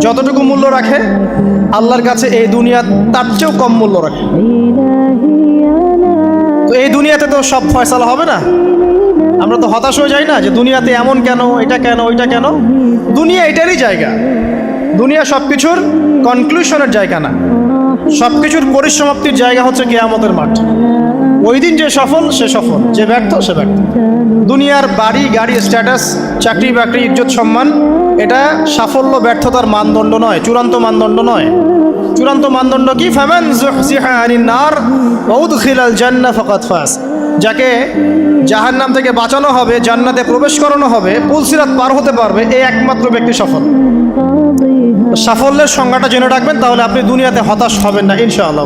যতটুকু মূল্য রাখে, আল্লাহর কাছে এই দুনিয়া তার চেয়েও কম মূল্য রাখে। তো এই দুনিয়াতে তো সব ফয়সালা হবে না? আমরা তো হতাশ হয়ে যাই না যে দুনিয়াতে এমন কেন, এটা কেন, ওইটা কেন? দুনিয়া এটারই জায়গা। দুনিয়া সব কিছুর কনক্লুশনের জায়গা না। সব কিছুর পরিসমাপ্তির জায়গা হচ্ছে কেয়ামতের মাঠ। ওই দিন যে সফল, সে সফল। যে ব্যর্থ, সে ব্যর্থ। দুনিয়ার বাড়ি, গাড়ি স্ট্যাটাস চাকরি বাকরি ইজ্জত, সম্মান এটা সাফল্য, ব্যর্থতার মানদণ্ড নয়, চূড়ান্ত মানদণ্ড নয়। চূড়ান্ত মানদণ্ড কি? আনিন নার ফাজ। যাকে জাহান্নাম থেকে বাঁচানো হবে, জান্নাতে প্রবেশ করানো হবে পুলসিরাত পার হতে পারবে, এই একমাত্র ব্যক্তি সফল। সাফল্যের সংজ্ঞাটা জেনে রাখবেন, তাহলে আপনি দুনিয়াতে হতাশ হবেন না, ইনশাআল্লাহ।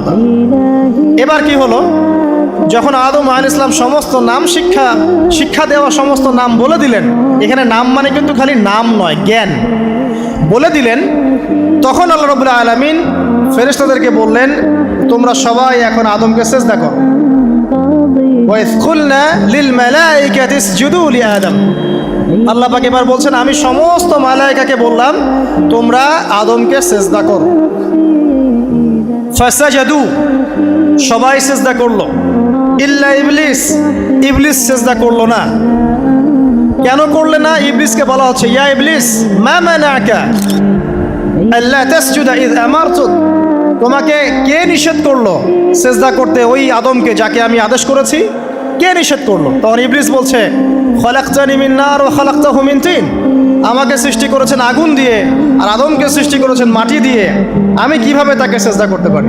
এবার কি হলো? যখন আদম আল ইসলাম সমস্ত নাম শিক্ষা শিক্ষা দেওয়া সমস্ত নাম বলে দিলেন, এখানে নাম মানে কিন্তু খালি নাম নয়, জ্ঞান। বলে দিলেন, তখন আল্লাহ রবুল্লাহ আলমিন ফেরেশতাদেরকে বললেন, তোমরা সবাই এখন আদমকে আল্লাহ পাক এবার বলছেন, আমি সমস্ত মালাইকাকে বললাম, তোমরা আদমকে সেজদা করো। ফাসাজাদু, সবাই সেজদা করল। ইল্লা ইবলিস। ইবলিস সেজদা করল না। কেন করলে না? ইবলিসকে বলা হচ্ছে, ইয়া ইবলিস, মা মানাকা আল্লাহ তাসজুদা ইয আমারতুক তোমাকে কে নিষেধ করল সেজদা করতে ওই আদমকে যাকে আমি আদেশ করেছি? কে নিষেধ করল? তখন ইবলিস বলছে, খলাকতানি মিন নার ওয়া খলাকতাহু মিন তিন। আমাকে সৃষ্টি করেছেন আগুন দিয়ে, আর আদমকে সৃষ্টি করেছেন মাটি দিয়ে। আমি কীভাবে তাকে সেজদা করতে পারি?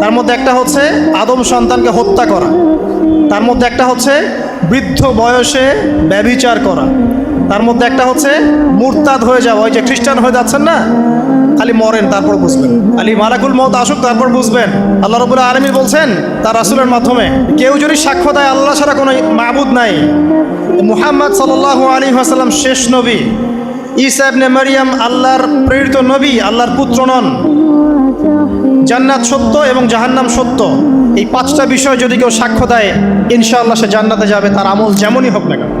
তার মধ্যে একটা হচ্ছে আদম সন্তানকে হত্যা করা। তার মধ্যে একটা হচ্ছে বৃদ্ধ বয়সে ব্যভিচার করা। তার মধ্যে একটা হচ্ছে মুরতাদ হয়ে যাওয়া। ওই যে খ্রিস্টান হয়ে যাচ্ছেন না? খালি মরেন, তারপর বুঝবেন। খালি মালাকুল মত আসুক, তারপর বুঝবেন। আল্লাহ রবুল্লাহ আলমী বলছেন তার রাসুলের মাধ্যমে, কেউ যদি সাক্ষ্য দেয়, আল্লাহ ছাড়া কোনো মাহবুদ নাই। মুহাম্মদ সাল্লাহ আলী আসাল্লাম শেষ নবী। ঈসা ইবনে মারিয়াম আল্লাহর প্রেরিত নবী, আল্লাহর পুত্র নন। জান্নাত সত্য এবং জাহান্নাম সত্য। এই পাঁচটা বিষয় যদি কেউ সাক্ষ্য দেয়, ইনশাআল্লাহ সে জান্নাতে যাবে, তার আমল যেমনই হোক না কেন।